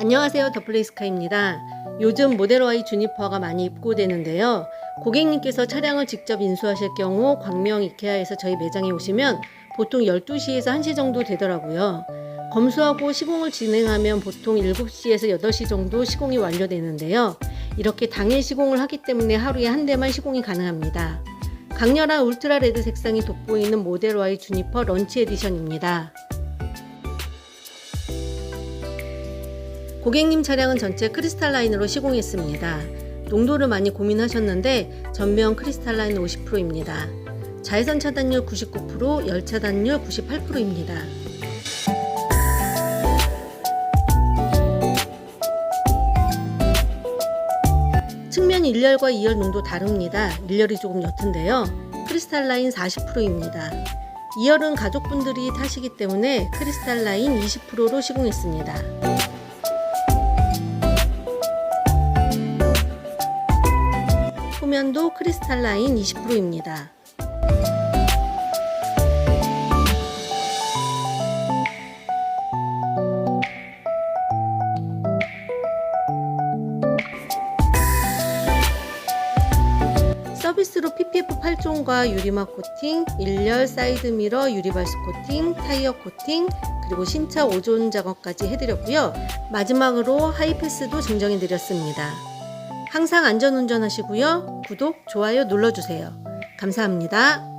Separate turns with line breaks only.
안녕하세요. 더플레이스카입니다. 요즘 모델 Y 주니퍼가 많이 입고되는데요. 고객님께서 차량을 직접 인수하실 경우 광명 이케아에서 저희 매장에 오시면 보통 12시에서 1시 정도 되더라고요. 검수하고 시공을 진행하면 보통 7시에서 8시 정도 시공이 완료되는데요. 이렇게 당일 시공을 하기 때문에 하루에 한 대만 시공이 가능합니다. 강렬한 울트라 레드 색상이 돋보이는 모델 Y 주니퍼 런치 에디션입니다. 고객님 차량은 전체 크리스탈 라인으로 시공했습니다. 농도를 많이 고민하셨는데 전면 크리스탈 라인 50%입니다. 자외선 차단율 99%, 열 차단율 98%입니다. 측면 1열과 2열 농도 다릅니다. 1열이 조금 옅은데요. 크리스탈 라인 40%입니다. 2열은 가족분들이 타시기 때문에 크리스탈 라인 20%로 시공했습니다. 후면도 크리스탈 라인 20%입니다. 서비스로 PPF 8종과 유리막 코팅, 1열 사이드 미러 유리발수 코팅, 타이어 코팅, 그리고 신차 5존 작업까지 해드렸고요. 마지막으로 하이패스도 증정해드렸습니다. 항상 안전운전 하시고요. 구독, 좋아요 눌러주세요. 감사합니다.